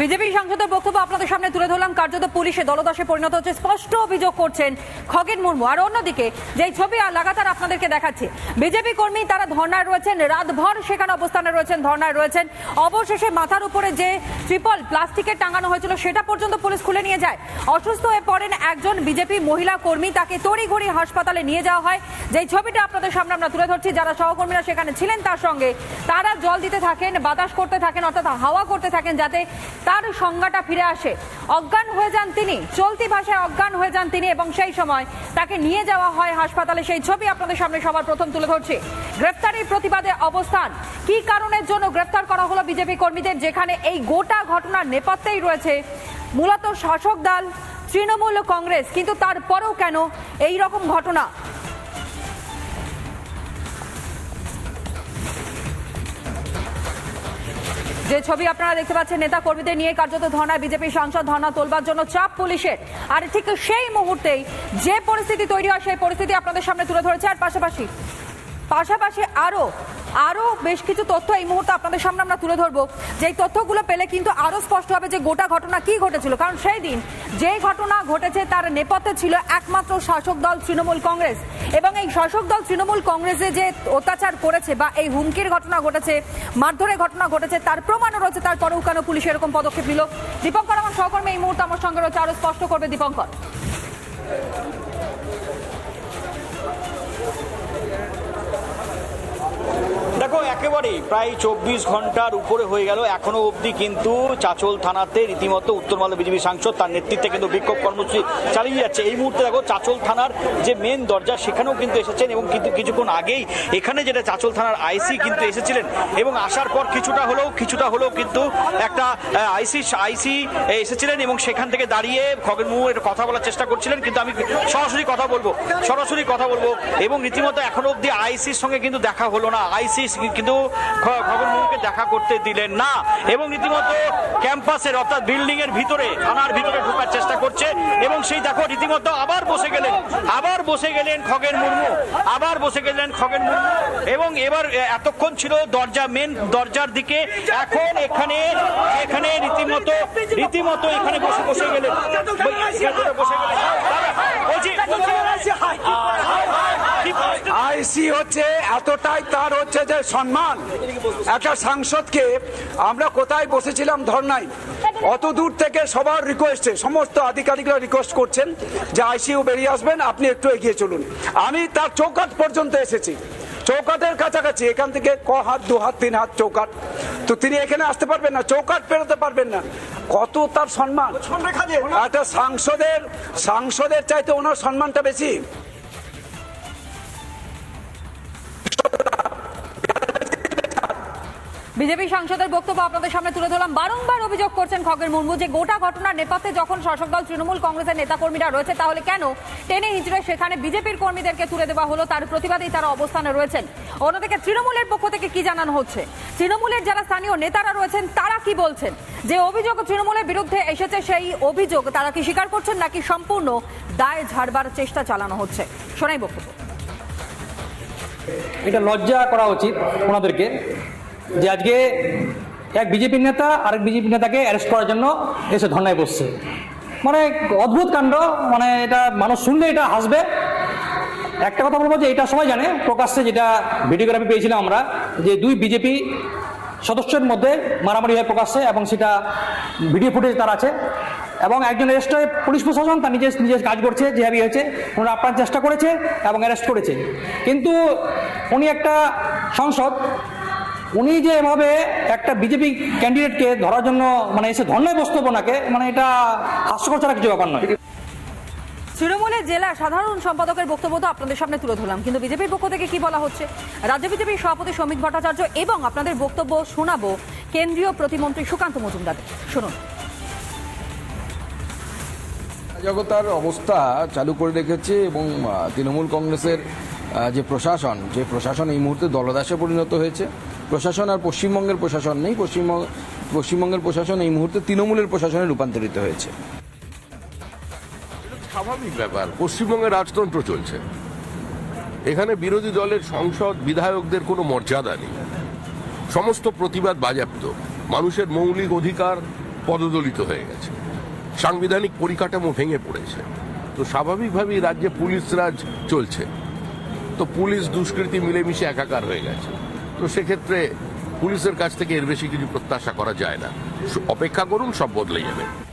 BJP সাংসদের বক্তব্য আপনাদের সামনে তুলে ধরলাম। কার্যত পুলিশে দলদশে পরিণত হচ্ছে, স্পষ্ট অভিযোগ করছেন খগেন মুর্মু। আর অন্যদিকে, যেই ছবি আর লাগাতার আপনাদেরকে দেখাচ্ছি, বিজেপি কর্মী তারা ধর্নায় রয়েছেন, রাতভর সেখানে অবস্থানে রয়েছেন, ধর্নায় রয়েছেন। অবশেষে মাথার উপরে যে ট্রিপল প্লাস্টিকের টাঙানো হয়েছিল, সেটা পর্যন্ত পুলিশ খুলে নিয়ে যায়। অসুস্থ হয়ে পড়েন একজন বিজেপি মহিলা কর্মী, তাকে তড়িঘড়ি হাসপাতালে নিয়ে যাওয়া হয়। যেই ছবিটা আপনাদের সামনে আমরা তুলে ধরছি, যারা সহকর্মীরা সেখানে ছিলেন তার সঙ্গে, তারা জল দিতে থাকেন, বাতাস করতে থাকেন, অর্থাৎ হাওয়া করতে থাকেন, যাতে তার সংজ্ঞাটা ফিরে আসে। অজ্ঞান হয়ে যান তিনি, চলতি ভাষায় অজ্ঞান হয়ে যান তিনি এবং সেই সময় তাকে নিয়ে যাওয়া হয় হাসপাতালে। সেই ছবি আপনাদের সামনে সবার প্রথম তুলে ধরছি। গ্রেফতারির প্রতিবাদে অবস্থান। কি কারণের জন্য গ্রেফতার করা হলো বিজেপি কর্মীদের? যেখানে এই গোটা ঘটনার নেপথ্যেই রয়েছে মূলত শাসক দল, তৃণমূল কংগ্রেস। কিন্তু তারপরেও কেন এই রকম ঘটনা? যে ছবি আপনারা দেখতে পাচ্ছেন, নেতা কর্মীদের নিয়ে কার্যত ধর্নায় বিজেপি সাংসদ ধর্না তোলবার জন্য চাপ পুলিশের। আর ঠিক সেই মুহূর্তেই যে পরিস্থিতি তৈরি হয়, সেই পরিস্থিতি আপনাদের সামনে তুলে ধরেছে। আর পাশাপাশি পাশাপাশি আরও আরও বেশ কিছু তথ্য এই মুহূর্তে আপনাদের সামনে আমরা তুলে ধরবো। যেই তথ্যগুলো পেলে কিন্তু আরও স্পষ্ট হবে যে গোটা ঘটনা কি ঘটেছিল। কারণ সেই দিন যে ঘটনা ঘটেছে তার নেপথ্যে ছিল একমাত্র শাসক দল তৃণমূল কংগ্রেস। এবং এই শাসক দল তৃণমূল কংগ্রেসে যে অত্যাচার করেছে বা এই হুমকির ঘটনা ঘটেছে, মারধরের ঘটনা ঘটেছে, তার প্রমাণও রয়েছে। তার তারপরেও কেন পুলিশ এরকম পদক্ষেপ নিল? দীপঙ্কর, আমার সহকর্মী, এই মুহূর্তে আমার সঙ্গে রয়েছে আরও স্পষ্ট করবে দীপঙ্কর দেখো একেবারেই প্রায় চব্বিশ ঘণ্টার উপরে হয়ে গেল। এখনও অবধি কিন্তু চাচল থানাতে রীতিমতো উত্তর মালদা বিজেপি সাংসদ তার নেতৃত্বে কিন্তু বিক্ষোভ কর্মসূচি চালিয়ে যাচ্ছে। এই মুহূর্তে দেখো চাচল থানার যে মেন দরজা, সেখানেও কিন্তু এসেছেন এবং কিন্তু কিছুক্ষণ আগেই এখানে যেটা চাচল থানার আইসি কিন্তু এসেছিলেন এবং আসার পর কিছুটা হলেও কিছুটা হলেও কিন্তু একটা আইসি আইসি এসেছিলেন এবং সেখান থেকে দাঁড়িয়ে খগেন মুর্মু এর কথা বলার চেষ্টা করছিলেন, কিন্তু আমি সরাসরি কথা বলব, সরাসরি কথা বলব এবং রীতিমতো এখনও অবধি আইসির সঙ্গে কিন্তু দেখা হলো না। আইসি কিন্তু খগেন দেখা করতে দিলেন না। এবং রীতিমতো ক্যাম্পাসের, অর্থাৎ বিল্ডিং এর ভিতরে, থানার ভিতরে ঢোকার চেষ্টা করছে। এবং সেই দেখো, রীতিমতো আবার বসে গেলেন। আবার বসে গেলেন খগেন মুর্মু। আবার বসে গেলেন খগেন মুর্মু। এবং এবার এতক্ষণ ছিল দরজা মেন দরজার দিকে। এখানে এখানে রীতিমতো রীতিমতো এখানে বসে বসে গেলেন আইসি হচ্ছে, এতটাই তার হচ্ছে যে সম্মান। একটা সাংসদকে আমরা কোথায় বসেছিলাম ধর্নায় অত দূর থেকে সবার রিকোয়েস্টে সমস্ত আধিকারিকরা রিকোয়েস্ট করছেন যে আইসিইউ বেরিয়ে আসবেন, আপনি একটু এগিয়ে চলুন। আমি তার চৌকাট পর্যন্ত এসেছি। চৌকাটের কাছাকাছি এখান থেকে ক হাত দু হাত তিন হাত চৌকাট তো তিনি এখানে আসতে পারবেন না চৌকাট পেরোতে পারবেন না। কত তার সম্মান? একটা সাংসদের সাংসদের চাইতে ওনার সম্মানটা বেশি। বিজেপি সাংসদের বক্তব্য আপনাদের সামনে তুলে ধরলাম। বারংবার অভিযোগ করছেন খগের মুর্মু যে গোটা ঘটনার নেপথ্যে যখন শাসক দল তৃণমূল কংগ্রেসের নেতাকর্মীরা রয়েছে, তাহলে কেন টেনে হিচড়ে সেখানে বিজেপির কর্মীদেরকে তুলে দেওয়া হলো? তার প্রতিবাদেই তারা অবস্থানে রয়েছেন। অন্যদিকে তৃণমূলের পক্ষ থেকে কি জানানো হচ্ছে? তৃণমূলের যারা স্থানীয় নেতারা রয়েছেন, তারা কি বলছেন? যে অভিযোগ তৃণমূলের বিরুদ্ধে এসেছে, সেই অভিযোগ তারা কি স্বীকার করছেন, নাকি সম্পূর্ণ দায় ঝাড়বার চেষ্টা চালানো হচ্ছে? শোনাই বক্তব্য। এটা লজ্জা করা উচিত ওনাদেরকে। যে আজকে এক বিজেপি নেতা আরেক বিজেপি নেতাকে অ্যারেস্ট করার জন্য এসে ধর্নায় বসছে। মানে অদ্ভুত কাণ্ড মানে এটা মানুষ শুনলে এটা হাসবে। একটা কথা বলব যে এটা সবাই জানে, প্রকাশ্যে যেটা ভিডিওগ্রাফি পেয়েছিলাম আমরা, যে দুই বিজেপি সদস্যের মধ্যে মারামারি হয় প্রকাশ্যে এবং সেটা ভিডিও ফুটেজ তার আছে। এবং একজন অ্যারেস্ট হয়ে পুলিশ প্রশাসন, তার নিজের নিজের কাজ করছে যেভাবে হয়েছে, ওনারা আপ্রাণ চেষ্টা করেছে এবং অ্যারেস্ট করেছে। কিন্তু উনি একটা সংসদ উনি যে এভাবে একটা বিজেপি ক্যান্ডিডেটকে ধরার জন্য মানে এসে ধর্নায় বসতে ওনাকে মানে এটা হাস্যকর ছাড়া কিছু ব্যাপার নয়। তৃণমূলের জেলা সাধারণ সম্পাদকের বক্তব্য তো আপনাদের সামনে তুলে ধরলাম কিন্তু বিজেপির পক্ষ থেকে কি বলা হচ্ছে? রাজ্য বিজেপির সভাপতি শ্রমিক ভট্টাচার্য এবং আপনাদের বক্তব্য শোনাবো কেন্দ্রীয় প্রতিমন্ত্রী সুকান্ত মজুমদার। শুনুন। জগতার অবস্থা চালু করে রেখেছে এবং তৃণমূল কংগ্রেসের যে প্রশাসন যে প্রশাসন এই মুহূর্তে দলদাসে পরিণত হয়েছে। প্রশাসন আর পশ্চিমবঙ্গের প্রশাসন নেই। পশ্চিমবঙ্গ পশ্চিমবঙ্গের প্রশাসন এই মুহূর্তে তৃণমূলের প্রশাসনে রূপান্তরিত হয়েছে। স্বাভাবিক ব্যাপার। পশ্চিমবঙ্গে রাজতন্ত্র চলছে। এখানে বিরোধী দলের সংসদ বিধায়কদের কোনো মর্যাদা নেই। সমস্ত প্রতিবাদ বাজেয়াপ্ত। মানুষের মৌলিক অধিকার পদদলিত হয়ে গেছে। সাংবিধানিক পরিকাঠামো ভেঙে পড়েছে। তো স্বাভাবিকভাবেই রাজ্যে পুলিশ রাজ চলছে। তো পুলিশ দুষ্কৃতি মিলেমিশে একাকার হয়ে গেছে। তো সেক্ষেত্রে পুলিশের কাছ থেকে এর বেশি কিছু প্রত্যাশা করা যায় না। অপেক্ষা করুন, সব বদলে যাবে।